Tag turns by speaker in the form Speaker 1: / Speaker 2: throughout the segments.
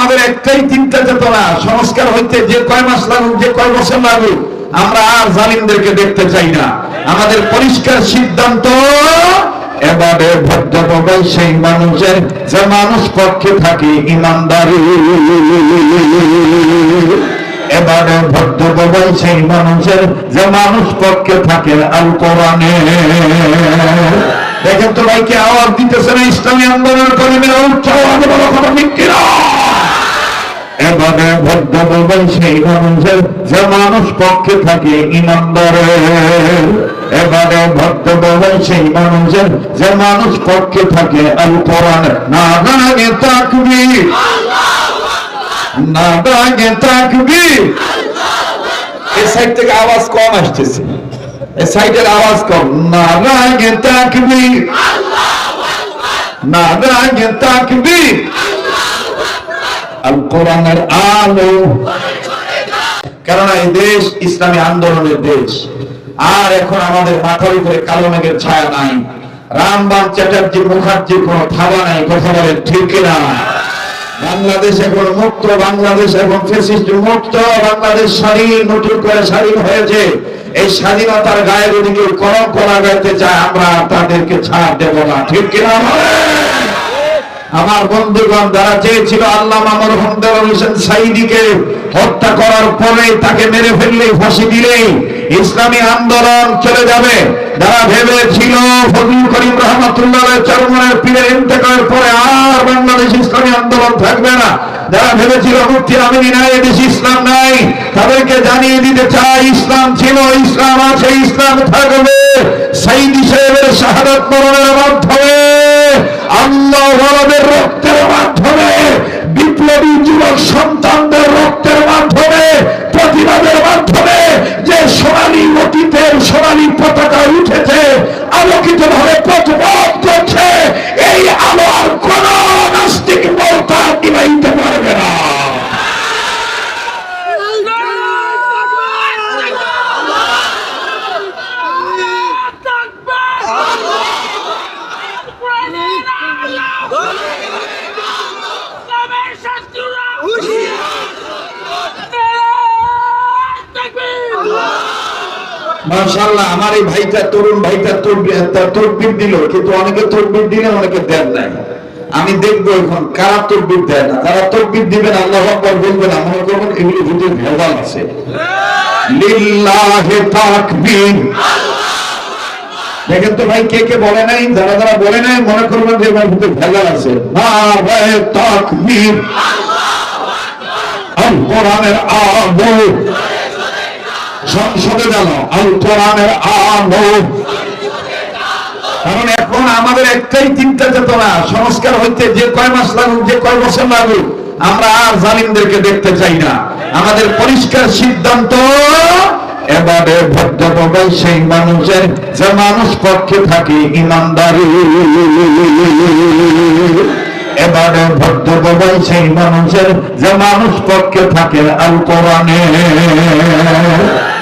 Speaker 1: আমাদের একটাই চিন্তা চেতনা, সংস্কার হইতে যে কয় মাস লাগুক, যে কয় বছর লাগুক, আমরা আর জালিমদেরকে দেখতে চাই না। আমাদের পরিষ্কার সিদ্ধান্ত সেই মানুষের, যে মানুষ পক্ষে থাকে ইমানদারি। সেই মানুষের, যে মানুষ পক্ষে থাকে আল কোরআনে। দেখেন তো ভাইকে আওয়াজ দিতেছে না ইসলামী আন্দোলন কর্মীরা? উচ্চ আওয়াজে বলো কিনা? এবারে ভদ্র বলবেন সেই মানুষের যে মানুষ পক্ষে থাকে এবারে সেই মানুষের যে মানুষ পক্ষে থাকে তাকবি তাকবি সাইড থেকে আওয়াজ কম আসতেছে। এই সাইডের আওয়াজ কম। না দাগে তাকবি না তাকবি আল কোরআনের আলো। কেননা এই দেশ ইসলামী আন্দোলনের দেশ। আর এখন আমাদের মাথার উপরে কালো মেঘের ছায়া নাই। চ্যাটার্জি থাবা নাই, কথা ঠিক বাংলাদেশ এখন মুক্ত, বাংলাদেশ এখন ফেসিস্ট, মুক্ত, বাংলাদেশ স্বাধীন, নতুন করে স্বাধীন হয়েছে। এই স্বাধীনতার গায়ে যদি কেউ কলঙ্ক লাগাইতে চায়, আমরা তাদেরকে ছাড় দেব না, ঠিক কিনা? আমার বন্ধুগণ, যারা চেয়েছিল আল্লাহ মামুর হমদার হোসেন সাইদিকে হত্যা করার পরে তাকে মেরে ফেললেই ফাঁসি দিলেই ইসলামী আন্দোলন চলে যাবে। যারা ভেবেছিল ফজলুল করিম রহমতুল্লাহ চরমনের পীরের ইন্তেকালের পরে আর বাংলাদেশ ইসলামী আন্দোলন থাকবে না। যারা ভেবেছিল মুক্তি আমিনী নাই, এদেশে ইসলাম নাই, তাদেরকে জানিয়ে দিতে চাই, ইসলাম ছিল, ইসলাম আছে, ইসলাম থাকবে। সাইদি সাহেবের শাহাদত মরণের মাধ্যমে আল্লাহ রক্তের মাধ্যমে, বিপ্লবী যুবক সন্তানদের রক্তের মাধ্যমে, প্রতিবাদের মাধ্যমে যে সোনালী অতীতের সোনালী পতাকা উঠেছে আলোকিত ভাবে প্রতিবাদ করছে এই আলো আর কোন নাস্তিক বলতা দিবাইতে পারবে না মাশাআল্লাহ, আমার এই ভাইটা তরুণ, ভাইটা তরবির দিল, কিন্তু অনেকে তরবির দিলে অনেকে দেন নাই। আমি দেখব এখন, কারা তরবির দেয় না? যারা তরবির দিবেন, আল্লাহ আকবার বলবেন মনে করবেন এগুলো ভিতরে ভেজাল আছে। দেখেন তো ভাই, কে কে বলে নাই? যারা যারা বলে নাই, মনে করবেন যে এবার ভিতরে ভেজাল আছে। নারে তাকবীর। আল কোরআনের আলো। সংসদে গেল আল কোরআনের কারণ এখন আমাদের একটাই চিন্তা চেতনা, সংস্কার হইতে যে কয় মাস লাগুক, যে কয় বছর লাগুক, আমরা আর জালিমদেরকে দেখতে চাই না। আমাদের পরিষ্কার সিদ্ধান্ত, এবারে ভদ্রভাবে সেই মানুষের, যে মানুষ পক্ষে থাকে, ইমানদারি। এবারে ভদ্রভাবে সেই মানুষের, যে মানুষ পক্ষে থাকে আল কোরআনে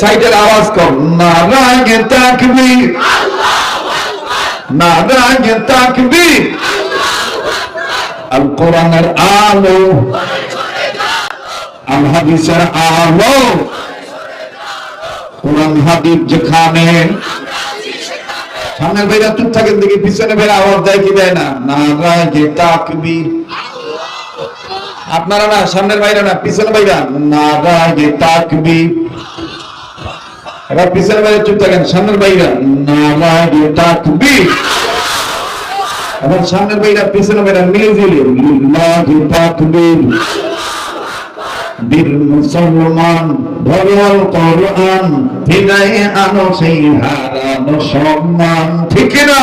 Speaker 1: সাইডের আওয়াজ কম না দাগে তাকবি সামনের ভাইরা চুপ থাকেন দেখি পিছনে ভাইরা আওয়াজ দেয় কি দেয় না নারায়ে তাকবীর আপনারা না সামনের ভাইরা না পিছনে ভাইরা নারায়ে তাকবীর এবার পিছনে ভাইরা চুপ থাকেন, সামনের ভাইরা নারায়ে তাকবীর এবার সামনের ভাইরা পিছনে ভাইরা মিলে দিলে লিল্লাহি তাকবীর বীর মুসলমান, ভগবান কোরআন ফিরাই আনো সেই হারানো সম্মান, ঠিক না?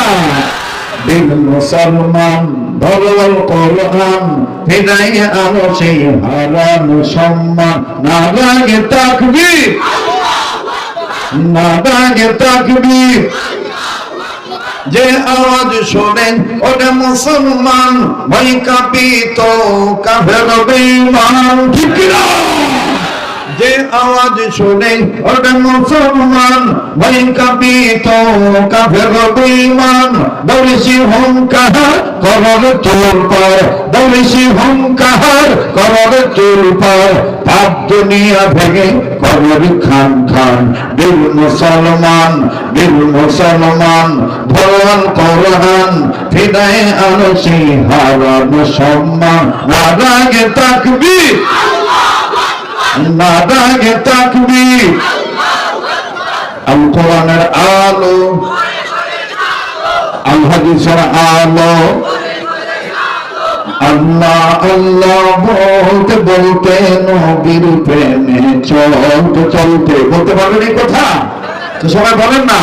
Speaker 1: বীর মুসলমান ধরল কোরআন আনো সেই হারানো সম্মান তাকবীর। লাগে তাকবীর। যে আওয়াজ শোনেন ওটা মুসলমান ভাই কাঁপিত কাফের বেঈমান। ঠিক না যে আওয়াজ শুনে ওটা মুসলমান ভাই কাঁপিত কাফের বেঈমান দৌড়েছি হুঙ্কার করর তোর পর। দৌড়েছি হুঙ্কার করর তোর পর। পাপ দুনিয়া ভেঙে করর খান খান। বীর মুসলমান বীর মুসলমান, ভগবান কোরআন, ফিদায় আনো সেই সম্মান। না রাগে তাকবীর। রাগে তাকবীর। আল। আলো আল। আল্লাহ আল্লাহ বলতে বলতে নবীর প্রেমে চলতে চলতে। বলতে পারবেন কথা? তো সবাই বলেন না,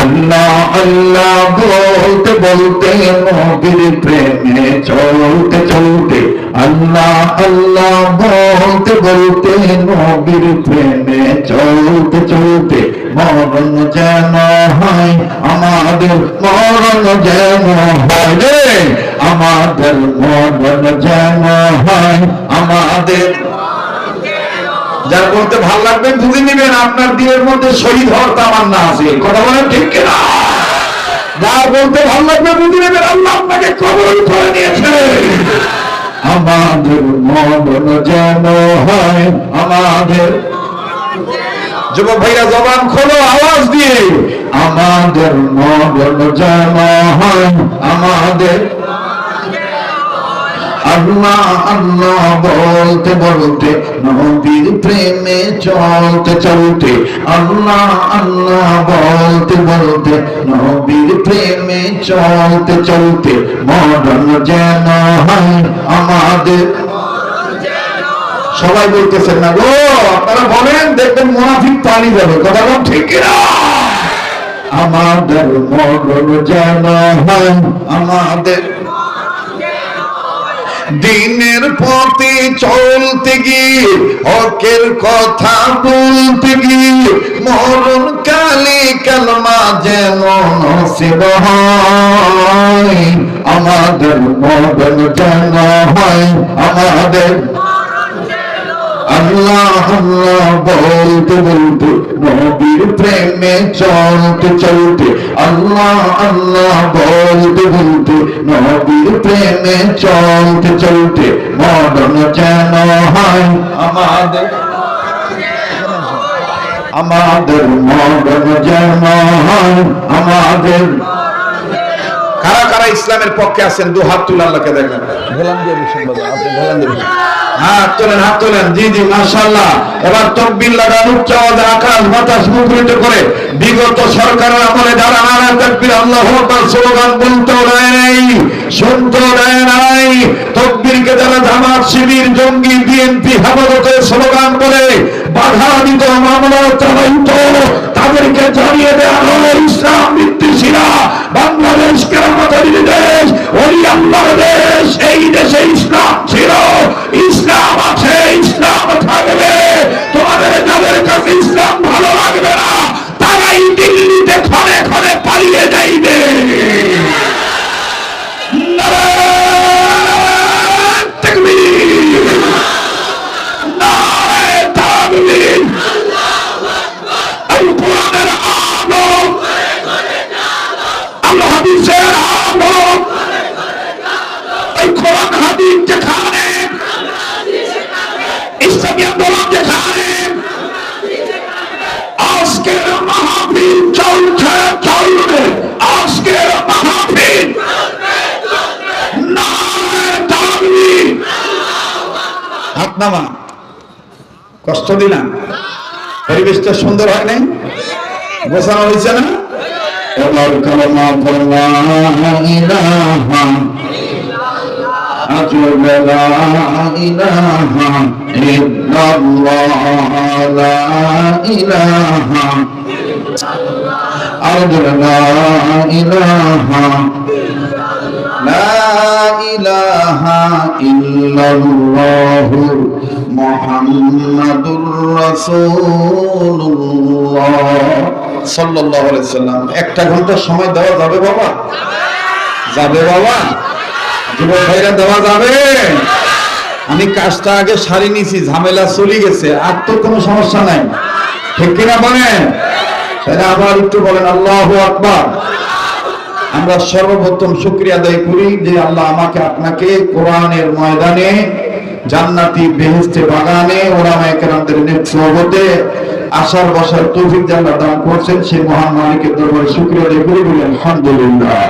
Speaker 1: আল্লাহ আল্লাহ বলতে বলতে নবীর প্রেমে চলতে চলতে, আল্লাহ আল্লাহ বলতে বলতে নবীর প্রেমে চলতে চলতে, মরণ যেন হয় আমাদের, মরণ যেন হয় রে, আমাদের মরণ যেন হয় আমাদের যার বলতে ভালো লাগবে, বুঝে নিবেন আপনার দিনের মধ্যে শহীদ হওয়ার তামান্না আছে। কথা বলেন ঠিক কিনা? যার বলতে ভালো লাগবে, বুঝে নেবেন আল্লাহ আপনাকে কবল করে নিয়েছে। আমাদের মরণ যেন হয় আমাদের। যুবক ভাইরা, জবান খোলো, আওয়াজ দিয়ে। আমাদের মরণ যেন হয় আমাদের। আল্লাহ আল্লাহ বলতে বলতে নবীর প্রেমে চলতে চলতে, আল্লাহ আল্লাহ বলতে বলতে নবীর প্রেমে চলতে চলতে, মরণ যেন হয় আমাদের। সবাই বলতেছেন না গো, আপনারা বলেন, দেখবেন মুনাফিক পানি যাবে। কথা বল ঠিক আমাদের মরণ যেন হয় আমাদের। দিনের পথে চলতে গিয়ে, হকের কথা বলতে গিয়ে, মরণ কালে কালমা যেন নসিব হয়? আমাদের মরণ যেন হয়, আমাদের আল্লাহ আল্লাহ বলতে বলতে নবীর প্রেমে চলতে চলতে আল্লাহ আল্লাহ বলতে বলতে নবীর প্রেমে চলতে চলতে মরণ যেন হয় আমাদের আমাদের মরণ যেন হয় আমাদের কারা কারা ইসলামের পক্ষে আছেন দু হাত তুলে আল্লাহকে দেখবেন। হাত তোলেন হাত তোলেন। জি জি এবার তকবির লাগান উচ্চ আওয়াজে আকাশ বাতাস মুখরিত করে বিগত সরকারের আমলে যারা নারা তকবির আল্লাহ আকবার স্লোগান দেয় নাই দেয় নাই। তকবিরকে যারা জামাত শিবির জঙ্গি বিএনপি হেফাজতে স্লোগান বলে বাধা দিত মামলা চালাইত তাদেরকে জানিয়ে দেওয়া হলো ইসলাম বাংলাদেশ কেরামতারি দেশ ওই আল্লাহর দেশ এই দেশে ইসলাম ছিল ইসলাম আছে ইসলাম থাকবে তোমাদের যাদের কাছে ইসলাম ভালো লাগবে না তারাই দিল্লিতে ক্ষণে ক্ষণে পালিয়ে যাইবে নারায়ণ তাকবীর। নারায়ণ তাকবীর। আল কোরআনের আলো আল হাদিসের আলো এই কোরআন হাদিস যেখানে ইসলামী আন্দোলন যেখানে আজকের মাহফিল চলছে চলবে আজকের মাহফিল নারায়ণ তাকবীর। নামা কষ্ট দিলাম। পরিবেশটা সুন্দর হয় নাই? গোছানো হয়েছে না? এবার لا إله إلا الله لا إله أجل لا إله لا إله إلا الله محمد رسول الله সাল্লাল্লাহু আলাইহি সাল্লাম একটা ঘন্টা সময় দেওয়া যাবে বাবা যাবে বাবা যুবক ভাইরা দেওয়া যাবে আমি কাজটা আগে সারি নিছি ঝামেলা চলে গেছে আর তো কোনো সমস্যা নাই ঠিক কিনা বলেন তাহলে আবার একটু বলেন আল্লাহু আকবার আমরা সর্বপ্রথম শুক্রিয়া দায়ী করি যে আল্লাহ আমাকে আপনাকে কোরআনের ময়দানে জান্নাতি বেহেস্তে বাগানে ওরামায় কেরামদের নেতৃত্বে আসার বসার তৌফিক জান্নাত দান করছেন সেই মহান মালিকের দরবারে শুক্রিয়া আদায় করি বলি আলহামদুলিল্লাহ।